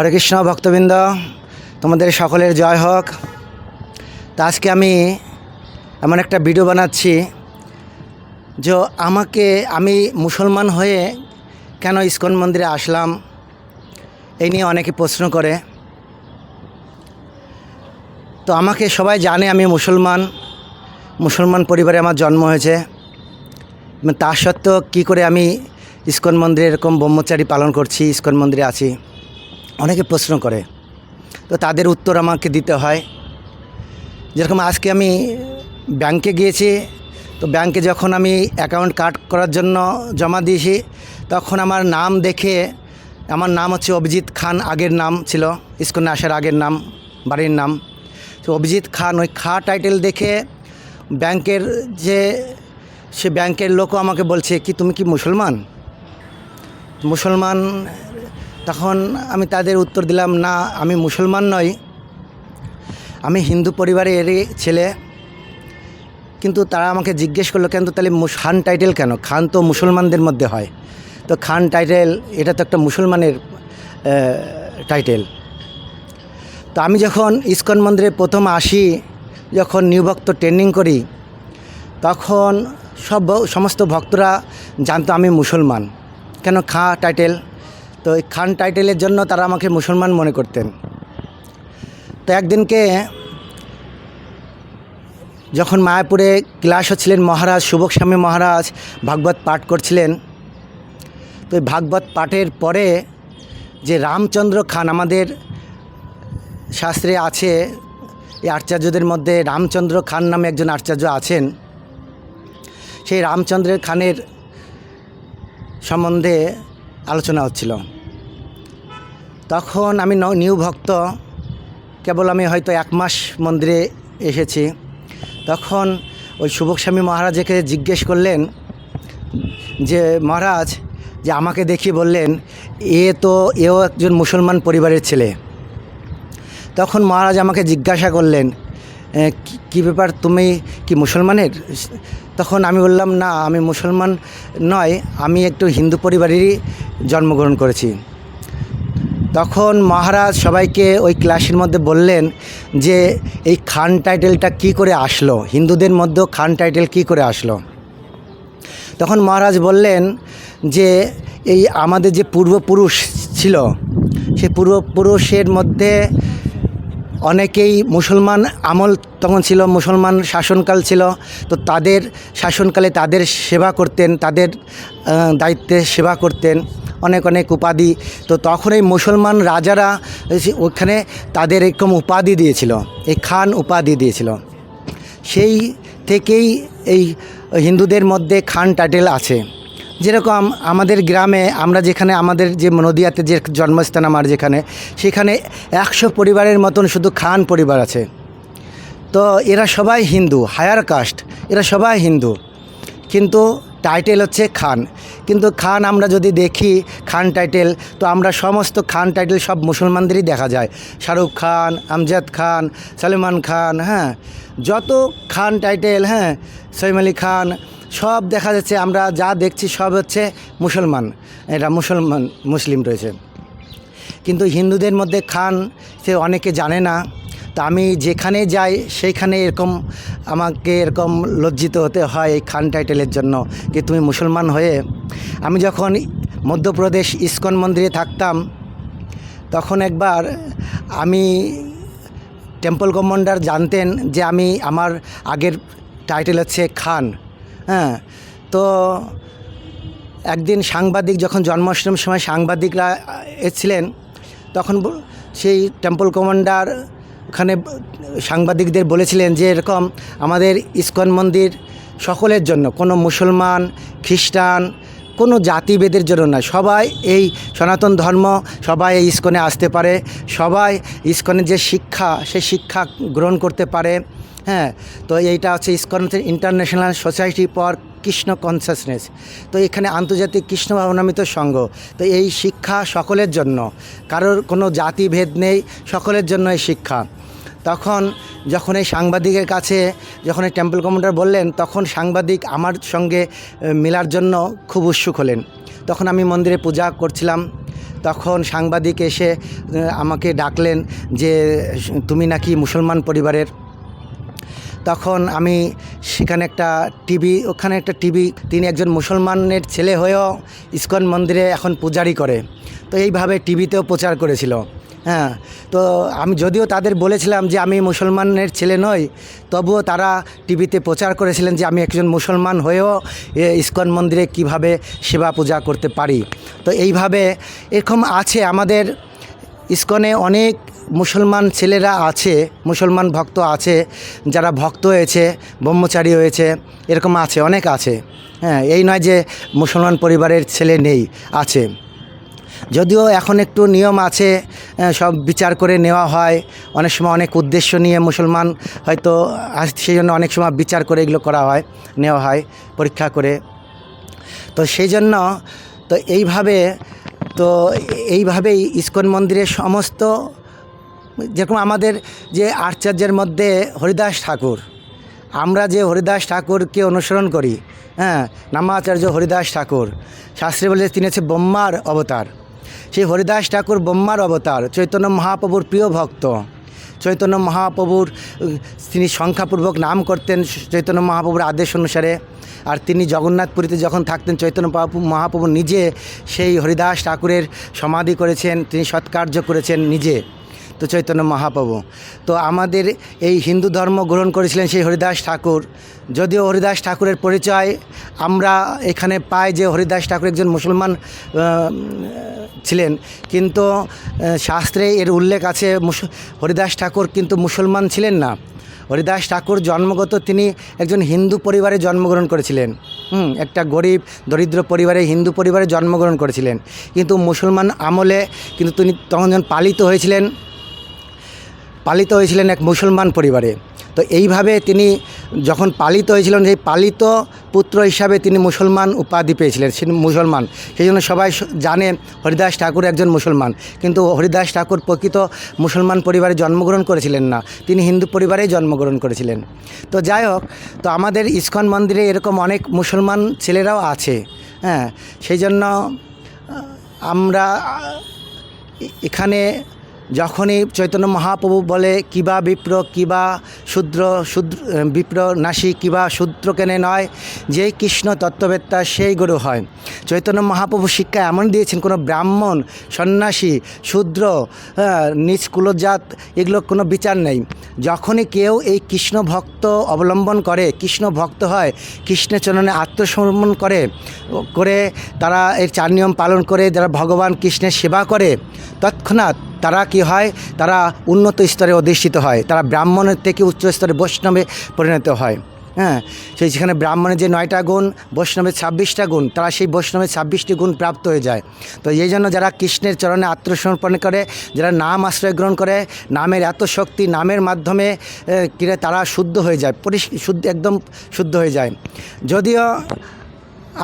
হরে কৃষ্ণ ভক্তবৃন্দ, তোমাদের সকলের জয় হোক। তা আজকে আমি এমন একটা ভিডিও বানাচ্ছি যে আমাকে আমি মুসলমান হয়ে কেন ইস্কন মন্দিরে আসলাম, এই নিয়ে অনেকে প্রশ্ন করে। তো আমাকে সবাই জানে আমি মুসলমান মুসলমান পরিবারে আমার জন্ম হয়েছে। তা সত্ত্বেও কী করে আমি ইস্কন মন্দিরে এরকম ব্রহ্মচারী পালন করছি, ইস্কন মন্দিরে আছি? অনেকে প্রশ্ন করে, তো তাদের উত্তর আমাকে দিতে হয়। যেরকম আজকে আমি ব্যাংকে গিয়েছি, তো ব্যাংকে যখন আমি অ্যাকাউন্ট কার্ড করার জন্য জমা দিয়েছি, তখন আমার নাম দেখে, আমার নাম হচ্ছে অভিজিৎ খান, আগের নাম ছিল, ইস্কনে আসার আগের নাম, বাড়ির নাম। তো অভিজিৎ খান ওই খা টাইটেল দেখে ব্যাংকের যে, সে ব্যাংকের লোকও আমাকে বলছে, কি তুমি কি মুসলমান? মুসলমান তখন আমি তাদের উত্তর দিলাম, না, আমি মুসলমান নই। আমি হিন্দু পরিবারের ছেলে। কিন্তু তারা আমাকে জিজ্ঞেস করল, কেন তাহলে খান টাইটেল কেন? খান তো মুসলমানদের মধ্যে হয়। তো খান টাইটেল এটা তো একটা মুসলমানের টাইটেল তো আমি যখন ইস্কন মন্দিরে প্রথম আসি, যখন নিউ ভক্ত ট্রেনিং করি, তখন সব সমস্ত ভক্তরা জানতো আমি মুসলমান। কেন খা টাইটেল তো এই খান টাইটেলের জন্য তারা আমাকে মুসলমান মনে করতেন। তো একদিনকে যখন মায়াপুরে ক্লাস হচ্ছিলেন মহারাজ সুবক স্বামী মহারাজ ভাগবত পাঠ করছিলেন, তো এই ভাগবত পাঠের পরে যে রামচন্দ্র খান আমাদের শাস্ত্রে আছে, এই আচার্যদের মধ্যে রামচন্দ্র খান নামে একজন আচার্য আছেন, সেই রামচন্দ্রের খানের সম্বন্ধে আলোচনা হচ্ছিল। তখন আমি নিউ ভক্ত। কেবল আমি হয়তো এক মাস মন্দিরে এসেছি। তখন ওই সুবক স্বামী মহারাজকে জিজ্ঞেস করলেন যে, মহারাজ, যে আমাকে দেখিয়ে বললেন, এ তো, এও একজন মুসলমান পরিবারের ছেলে। তখন মহারাজ আমাকে জিজ্ঞাসা করলেন কী ব্যাপার? তুমি কি মুসলমানের? তখন আমি বললাম, না, আমি মুসলমান নয়, আমি একটু হিন্দু পরিবারেরই জন্মগ্রহণ করেছি। তখন মহারাজ সবাইকে ওই ক্লাসের মধ্যে বললেন যে, এই খান টাইটেলটা কি করে আসলো? হিন্দুদের মধ্যেও খান টাইটেল কি করে আসলো? তখন মহারাজ বললেন যে, এই আমাদের যে পূর্বপুরুষ ছিল সেই পূর্বপুরুষের মধ্যে অনেকেই মুসলমান আমল তখন ছিল, মুসলমান শাসনকাল ছিল। তো তাদের শাসনকালে তাদের সেবা করতেন, তাদের দায়িত্বে সেবা করতেন। অনেক অনেক উপাধি। তো তখন এই মুসলমান রাজারা ওখানে তাদের এরকম উপাধি দিয়েছিল, এই খান উপাধি দিয়েছিল। সেই থেকেই এই হিন্দুদের মধ্যে খান টাইটেল আছে। যেরকম আমাদের গ্রামে আমরা যেখানে আমাদের যে নদিয়াতে যে জন্মস্থান আমার যেখানে, সেখানে একশো পরিবারের মতন শুধু খান পরিবার আছে। তো এরা সবাই হিন্দু, হায়ার কাস্ট, এরা সবাই হিন্দু। কিন্তু টাইটেল হচ্ছে খান। কিন্তু খান আমরা যদি দেখি, খান টাইটেল তো আমরা সমস্ত খান টাইটেল সব মুসলমানদেরই দেখা যায়। শাহরুখ খান, আমজাদ খান, সালমান খান হ্যাঁ। যত খান টাইটেল হ্যাঁ সৈম আলী খান, সব দেখা যাচ্ছে, আমরা যা দেখছি সব হচ্ছে মুসলমান। এরা মুসলমান, মুসলিম রয়েছে। কিন্তু হিন্দুদের মধ্যে খান, সে অনেকে জানে না। তা আমি যেখানে যাই, সেইখানে এরকম আমাকে এরকম লজ্জিত হতে হয় এই খান টাইটেলের জন্য যে তুমি মুসলমান হয়ে। আমি যখন মধ্যপ্রদেশ ইস্কন মন্দিরে থাকতাম, তখন একবার আমি টেম্পল কমান্ডার জানতেন যে আমি আমার আগের টাইটেল হচ্ছে খান। হ্যাঁ তো একদিন সাংবাদিক যখন জন্মাষ্টমীর সময় সাংবাদিকরা এসেছিলেন, তখন সেই টেম্পল কমান্ডার ওখানে সাংবাদিকদের বলেছিলেন যে এরকম আমাদের ইস্কন মন্দির সকলের জন্য, কোনো মুসলমান, খ্রিস্টান, কোনো জাতিভেদের জন্য না। সবাই এই সনাতন ধর্ম, সবাই এই ইস্কনে আসতে পারে, সবাই ইস্কনের যে শিক্ষা, সেই শিক্ষা গ্রহণ করতে পারে। হ্যাঁ তো এইটা হচ্ছে ISKCON International Society for Krishna Consciousness তো এখানে আন্তর্জাতিক কৃষ্ণ ভাবনামিত সংঘ। তো এই শিক্ষা সকলের জন্য। কারোর কোনো জাতিভেদ নেই, সকলের জন্য এই শিক্ষা। তখন যখন এই সাংবাদিকের কাছে, যখন এই টেম্পল কমান্ডার বললেন, তখন সাংবাদিক আমার সঙ্গে মেলার জন্য খুব উৎসুক হলেন। তখন আমি মন্দিরে পূজা করছিলাম। তখন সাংবাদিক এসে আমাকে ডাকলেন যে, তুমি নাকি মুসলমান পরিবারের? তখন আমি সেখানে একটা টিভি, ওখানে একটা টিভি, তিনি একজন মুসলমানের ছেলে হয়েও ইস্কন মন্দিরে এখন পূজারি করে। তো এইভাবে টিভিতেও প্রচার করেছিল। হ্যাঁ তো আমি যদিও তাদের বলেছিলাম যে আমি মুসলমানের ছেলে নই, তবুও তারা টিভিতে প্রচার করেছিলেন যে আমি একজন মুসলমান হয়েও ইসকন মন্দিরে কীভাবে সেবা পূজা করতে পারি। তো এইভাবে এরকম আছে আমাদের ইসকনে অনেক মুসলমান ছেলেরা আছে, মুসলমান ভক্ত আছে, যারা ভক্ত হয়েছে, ব্রহ্মচারী হয়েছে, এরকম আছে, অনেক আছে। হ্যাঁ এই নয় যে মুসলমান পরিবারের ছেলে নেই, আছে। যদিও এখন একটু নিয়ম আছে সব বিচার করে নেওয়া হয়। অনেক সময় অনেক উদ্দেশ্য নিয়ে মুসলমান হয়তো সেই জন্য অনেক সময় বিচার করে এগুলো করা হয়, নেওয়া হয়, পরীক্ষা করে। তো সেই জন্য, তো এইভাবে তো এইভাবেই ইস্কন মন্দিরের সমস্ত, যেরকম আমাদের যে আচার্যের মধ্যে হরিদাস ঠাকুর, আমরা যে হরিদাস ঠাকুরকে অনুসরণ করি হ্যাঁ নামাচার্য হরিদাস ঠাকুর, শাস্ত্রী বলে তিনি হচ্ছে ব্রহ্মার অবতার। সেই হরিদাস ঠাকুর ব্রহ্মার অবতার, চৈতন্য মহাপ্রভুর প্রিয় ভক্ত। চৈতন্য মহাপ্রভুর, তিনি সংখ্যাপূর্বক নাম করতেন চৈতন্য মহাপ্রভুর আদেশ অনুসারে। আর তিনি জগন্নাথপুরীতে যখন থাকতেন, চৈতন্য মহাপ্রভু নিজে সেই হরিদাস ঠাকুরের সমাধি করেছেন, তিনি সৎকার্য করেছেন নিজে। তো চৈতন্য মহাপ্রভু। তো আমাদের এই হিন্দু ধর্ম গ্রহণ করেছিলেন সেই হরিদাস ঠাকুর। যদিও হরিদাস ঠাকুরের পরিচয় আমরা এখানে পাই যে হরিদাস ঠাকুর একজন মুসলমান ছিলেন। কিন্তু শাস্ত্রে এর উল্লেখ আছে হরিদাস ঠাকুর কিন্তু মুসলমান ছিলেন না। হরিদাস ঠাকুর জন্মগত তিনি একজন হিন্দু পরিবারে জন্মগ্রহণ করেছিলেন। হুম, একটা গরিব, দরিদ্র পরিবারে, হিন্দু পরিবারে জন্মগ্রহণ করেছিলেন। কিন্তু মুসলমান আমলে কিন্তু তিনি তখন যখন পালিত হয়েছিলেন পালিত হয়েছিলেন এক মুসলমান পরিবারে। তো এইভাবে তিনি যখন পালিত হয়েছিলেন, সেই পালিত পুত্র হিসাবে তিনি মুসলমান উপাধি পেয়েছিলেন, সে মুসলমান। সেই জন্য সবাই জানেন হরিদাস ঠাকুর একজন মুসলমান। কিন্তু হরিদাস ঠাকুর প্রকৃত মুসলমান পরিবারে জন্মগ্রহণ করেছিলেন না। তিনি হিন্দু পরিবারেই জন্মগ্রহণ করেছিলেন। তো যাই হোক, তো আমাদের ইস্কন মন্দিরে এরকম অনেক মুসলমান ছেলেরাও আছে হ্যাঁ। সেই জন্য আমরা এখানে যখনই চৈতন্য মহাপ্রভু বলে কিবা বিপ্র কিবা শূদ্র শূদ্র, বিপ্র নাসী কিবা শূদ্র কেনে নয় যেই কৃষ্ণ তত্ত্ববেত্তা সেই গুরু হয়। চৈতন্য মহাপ্রভু শিক্ষা এমন দিয়েছেন, কোনো ব্রাহ্মণ, সন্ন্যাসী, শূদ্র নিচ কুলজাত এগুলো কোনো বিচার নেই। যখনই কেউ এই কৃষ্ণ ভক্ত অবলম্বন করে, কৃষ্ণ ভক্ত হয়, কৃষ্ণের চরণে আত্মসমর্পণ করে করে, তারা এর চার নিয়ম পালন করে, যারা ভগবান কৃষ্ণের সেবা করে, তৎক্ষণাৎ তারা কি হয়? তারা উন্নত স্তরে অধিষ্ঠিত হয়। তারা ব্রাহ্মণের থেকে উচ্চ স্তরে বৈষ্ণবে পরিণত হয়। হ্যাঁ? সেই যেখানে ব্রাহ্মণের যে নয়টা গুণ, বৈষ্ণবের ছাব্বিশটা গুণ, তারা সেই বৈষ্ণবের ছাব্বিশটি গুণ প্রাপ্ত হয়ে যায়। তো এই জন্য যারা কৃষ্ণের চরণে আত্মসমর্পণ করে, যারা নাম আশ্রয় গ্রহণ করে, নামের এত শক্তি, নামের মাধ্যমে কিরে তারা শুদ্ধ হয়ে যায় পরিষ শুদ্ধ, একদম শুদ্ধ হয়ে যায়। যদিও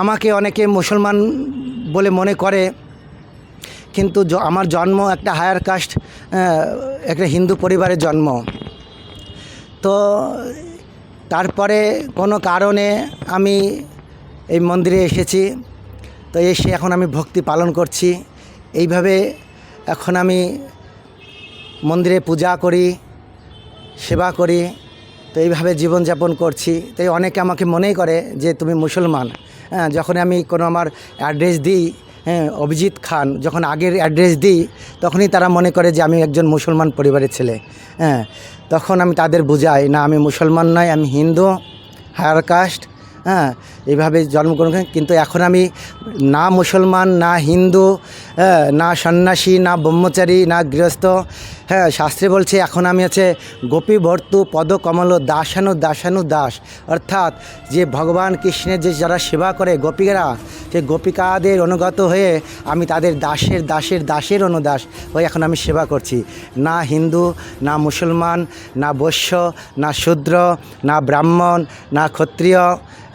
আমাকে অনেকে মুসলমান বলে মনে করে কিন্তু আমার জন্ম একটা হায়ার কাস্ট একটা হিন্দু পরিবারের জন্ম। তো তারপরে কোনো কারণে আমি এই মন্দিরে এসেছি। তো এসে এখন আমি ভক্তি পালন করছি। এইভাবে এখন আমি মন্দিরে পূজা করি, সেবা করি। তো এইভাবে জীবনযাপন করছি। তাই অনেকে আমাকে মনেই করে যে তুমি মুসলমান। হ্যাঁ যখন আমি কোনো আমার অ্যাড্রেস দিই হ্যাঁ অভিজিৎ খান, যখন আগের অ্যাড্রেস দিই, তখনই তারা মনে করে যে আমি একজন মুসলমান পরিবারের ছেলে। হ্যাঁ তখন আমি তাদের বুঝাই, না, আমি মুসলমান নয়, আমি হিন্দু, হায়ার কাস্ট হ্যাঁ এইভাবে জন্মগ্রহণ কিন্তু এখন আমি না মুসলমান, না হিন্দু হ্যাঁ না সন্ন্যাসী, না ব্রহ্মচারী, না গৃহস্থ। হ্যাঁ শাস্ত্রে বলছে, এখন আমি আছে গোপী ভর্তু পদ কমল দাসানু দাসানু দাস। অর্থাৎ যে ভগবান কৃষ্ণের যে যারা সেবা করে গোপীরা, সেই গোপিকাদের অনুগত হয়ে আমি তাদের দাসের দাসের দাসের অনুদাস হয়ে এখন আমি সেবা করছি। না হিন্দু, না মুসলমান, না বৈশ্য, না শূদ্র, না ব্রাহ্মণ, না ক্ষত্রিয়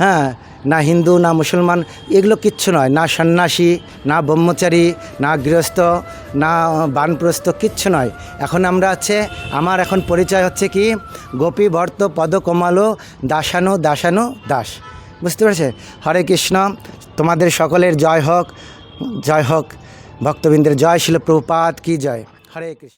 হ্যাঁ না হিন্দু, না মুসলমান, এগুলো কিচ্ছু নয়। না সন্ন্যাসী, না ব্রহ্মচারী, না গৃহস্থ, না বানপ্রস্থ, কিচ্ছু নয়। এখন আমরা আছে, আমার এখন পরিচয় হচ্ছে কি? গোপী ভর্ত পদ কমালো, দাসানু দাসানু, দাস। বুঝতে পেরেছে? হরে কৃষ্ণ, তোমাদের সকলের জয় হোক জয় হোক। ভক্তবৃন্দের জয়, শিল প্রভুপাত কি জয়? হরে কৃষ্ণ।